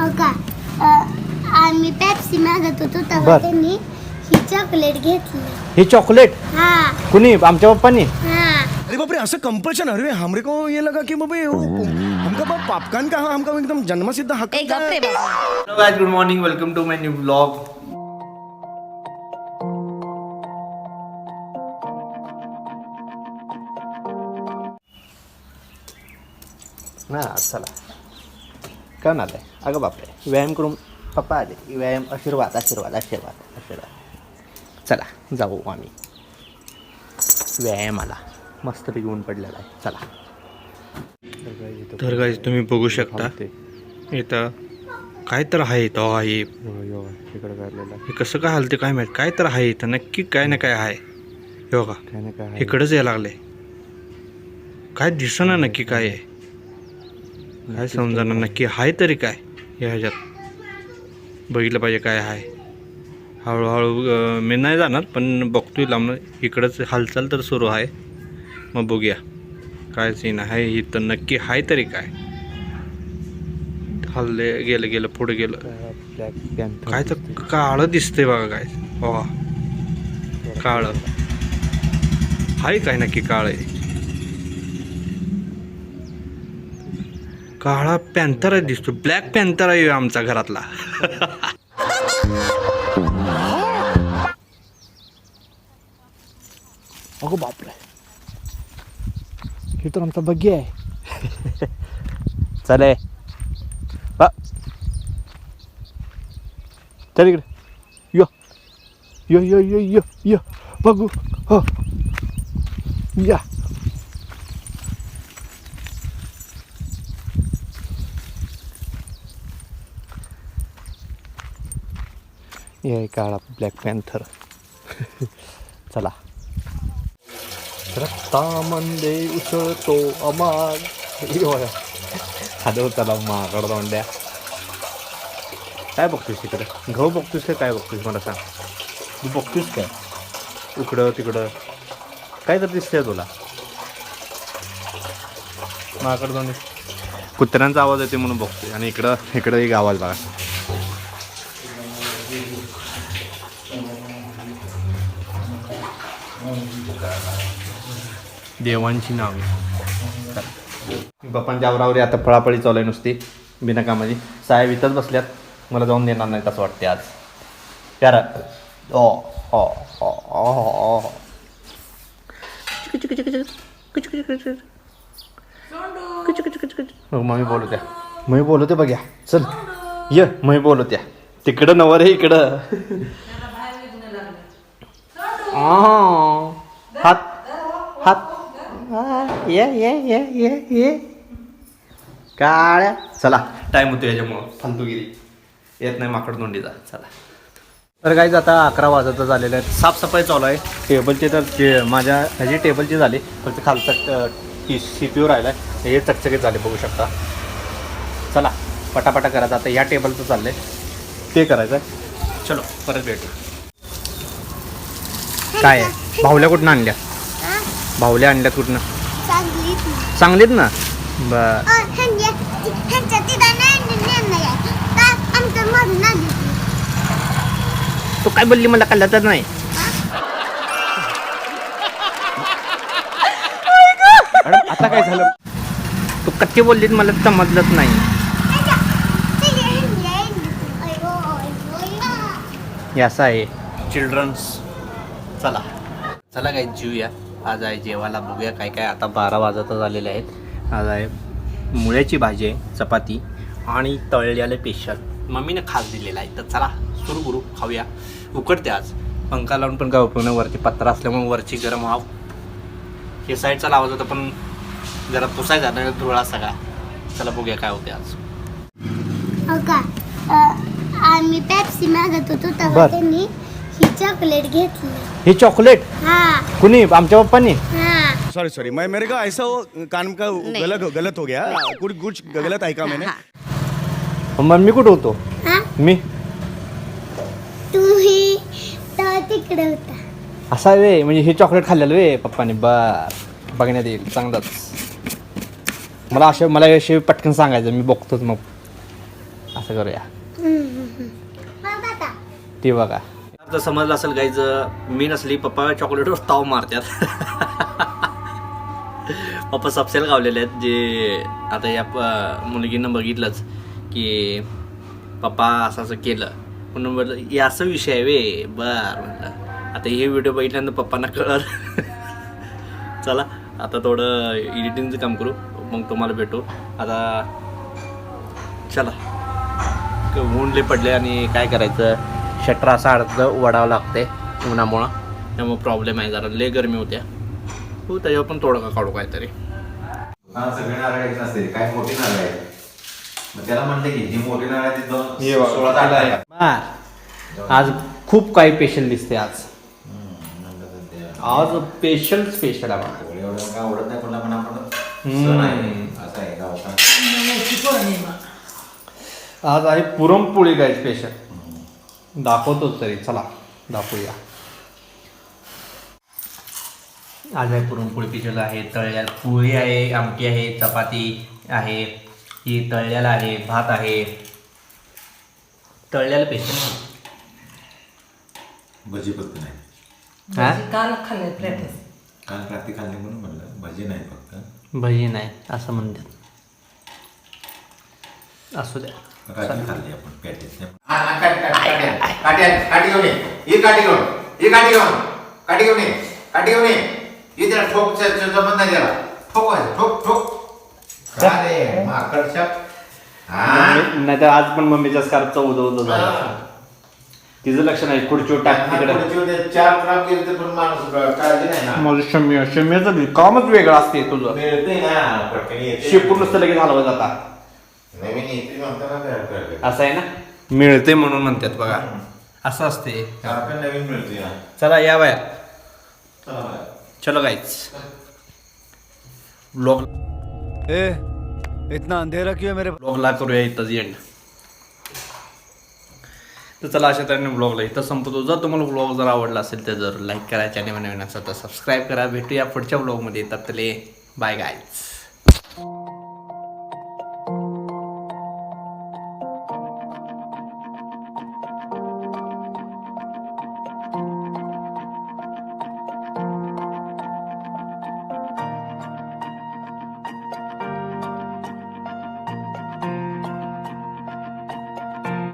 हो का? अ, आम्ही पेप्सी मागत होतो तेव्हा बर. त्यांनी ही चॉकलेट घेतली. हे चॉकलेट हा. कुणी? आमच्या पप्पानी? हा. अरे बाप रे असं कंपल्शन अरे हमरे को ये लगा कि बाबा ये वो- हमका बाप पापकान का? हमका एकदम जन्मसिद्ध हक्क रे बाबा hello guys good morning welcome to my new blog ना चला. कोण आलंय अगं बापरे. व्यायाम करून पप्पा आले. व्यायाम आशीर्वाद आशीर्वाद आशीर्वाद आशीर्वाद. चला जाऊ आम्ही. व्यायामाला मस्तपैकी ऊन पडलेला आहे. चला. तर गाईज तुम्ही बघू शकता. इथं काय तर आहे इथं. आहे. हे कसं काय हलते काय माहीत? काय तर आहे इथं. नक्की काय ना काय आहे. काय काय इकडंच यायला लागले काय दिसना नक्की काय आहे. काय समजणार नक्की आहे तरी काय? या ह्याच्यात. बघितलं पाहिजे काय आहे हळूहळू मी नाही जाणार पण बघतोय लांब. इकडंच हालचाल तर सुरू आहे मग बघूया. काय सीन आहे ही तर नक्की आहे तरी काय? हल्ले गेलं गेलं पुढे गेलं. काय तर काळं दिसतंय बघा काय. वा. काळं. आहे काय नक्की काळ आहे? काळा पॅन्थर दिसतो. ब्लॅक पॅन्थर आहे आमचा घरातला. अगो बापरे. हे तर आमचा बग्गी आहे. चले चल इकडे. यो. यो यो यो यो यो. बघू. हो. या. ये काळा ब्लॅक पॅन्थर चला. रक्तामध्ये उसळतो अमाग हॅलो चला माकड दोंड्या काय बघतोस तिकडे गहू बघतोस का? काय बघतोस मला सांग. तू बघतोस काय? इकडं तिकडं. काय तर दिसतंय तुला. माकड दोंडे कुत्र्यांचा आवाज येते म्हणून बघतोय. आणि इकडं इकडं एक आवाज बघा. देवांची नावे. बापांच्या आवरावरी आता फळाफळी चालू आहे नुसती बिनकामाची. साहेब इथंच बसल्यात मला जाऊन देणार नाही असं वाटते आज. यार ओ ओ ओ ओ ओ मग मम्मी बोलू द्या. मम्मी बोलवते बघ्या. चल. ये मम्मी बोलवत्या तिकडं नवर आहे इकडं. हात हात. ये ये ये ये ये. काळ्या. चला. टाइम होतो याच्यामुळं. फालतूगिरी येत नाही माकड नोंदीचा चला. तर काहीच आता अकरा वाजत झालेले आहेत. साफसफाई चालू आहे. टेबलचे तर जे माझ्या ह्याची टेबलची झाली. फक्त खालचा टी सी पी राहिला आहे हे चकचकीत झाले बघू शकता. चला. पटापटा करायचं. आता या टेबलचं चाललंय. ते करायचं आहे चलो परत भेटू. काय आहे? भावल्या कुठनं आणल्या? भावल्या आणल्यात कुठनं? चांगलीच ना. चांगलीत ना? बर. ती. काय बोलली मला कळलं नाही? अरे, आता काय झालं? तू कच्ची बोललीत मला समजलंच नाही. असं आहे चिल्ड्रन्स चला. चला काय जीवया आज आहे जेवायला बघूया काय काय आता बारा वाजत झालेले आहेत. आज आहे मुळ्याची भाजी आहे चपाती आणि तळलेले पेशल. मम्मीने खास दिलेला आहे. तर चला सुरू करू खाऊया. उकडते आज. पंखा लावून पण काय उपयोग नाही वरती पत्रा असल्यामुळे वरची गरम वाव हे साईडचा लावायचा होता पण जरा पुसायचा नाही धुळा सगळा. चला बघूया काय होते आज. हो आम्ही पेप्सी मागत होतो तेव्हा. त्यांनी चॉकलेट घेतली. हे चॉकलेट? हा. कुणी? आमच्या पप्पानी? हा. सॉरी सॉरी मैं मेरे का ऐसा वो कान का गलत गलत हो गया। कुछ कुछ गलत ऐका मैंने? मम्मी कुठं होतो? हा? मी? तुम्ही तेव्हा तिकडे होता. असा वे म्हणजे हे चॉकलेट खाल्लेलं वे पप्पाने. बर बघण्यात येईल. चांगलंच. मला असे मला असे पटकन सांगायचं. मी बघतोच मग. असं करूया. आता ते बघा. जर समजलं असेल गाईज मी नसली पप्पा चॉकलेटवर ताव मारतात. पप्पा सपसेल गावलेले आहेत जे आता या प- मुलगीनं बघितलंच की पप्पा असं असं केलं. म्हणून म्हटलं हे असं विषय आहे वे. बर म्हटलं. आता हे व्हिडिओ बघितल्यानंतर पप्पांना कळल. चला आता थोडं एडिटिंगचं काम करू. मग तुम्हाला भेटू. आता चला. ऊन पडले आणि काय करायचं? शटर असं अर्धं वडावं लागते उन्हामुळं. त्यामुळे प्रॉब्लेम आहे जरा लय गरमी होत्या. हो त्याच्यावर पण थोडं का काढू काहीतरी. दुकानात सगळे नारळ आहेत नसते काय मोठी नारळ आहेत? मग त्याला म्हणते की जी मोठी नारळ आहे ती दोन हे बघा, सोळा त्याला आहे. टाका. आज खूप काही स्पेशल दिसते आज. आज स्पेशल स्पेशल आहे बघा. एवढं एवढं काय आवडत नाही पण आपण आपण हम्म. सण आहे असं आहे गावचा. आज आहे पुरणपोळी काय स्पेशल दाखवतोच तरी चला दाखवूया. आज आहे पुरणपोळी स्पेशल आहे तळल्या पोळी आहे आमटी आहे चपाती आहे ही तळल्याला आहे भात आहे. तळल्याला स्पेशल भजी फक्त नाही. हा? काल खाल्ले काल रात्री खाल्ली म्हणून म्हणलं भजी नाही फक्त. भजी नाही असं म्हणतात. असू द्या. रात्री खाल्ली आपण पॅटेस काठी काठी घेऊन ये ही काठी घेऊन ही काठी घेऊन काठी घेऊन ये काठी घेऊन ये ही त्याला ठोक जमत नाही त्याला ठोक ठोक ठोक अरे माकडच्या हा नाही तर आज पण मम्मीच्या स्कार्फचा उदो उदो झाला तिचं लक्ष नाही. खुर्चीवर टाक तिकडे. पुढची होते, चार खराब केले तर पण माणूस काळजी नाही ना. माझं शम्य शम्याचं कामच वेगळं असते तुझं. मिळते ना पटकन येते शेपूर नुसतं लगेच हलवत जाता नवीन येते म्हणताना काय करते. असं आहे ना? मिळते म्हणून म्हणतात बघा. असं असते. नवीन मिळते चला या बाया. चला बाय. चलो गाईच ब्लॉग ए इतना अंधेरा क्यों है मेरे ब्लॉगला करूया इथंच एंड तर चला अशा तऱ्हेने ब्लॉगला इथं संपतो. जर तुम्हाला ब्लॉग जर आवडला असेल तर जर लाईक करा चॅनल नवीन असेल तर सबस्क्राईब करा. भेटूया पुढच्या ब्लॉगमध्ये येतात तले बाय गाईज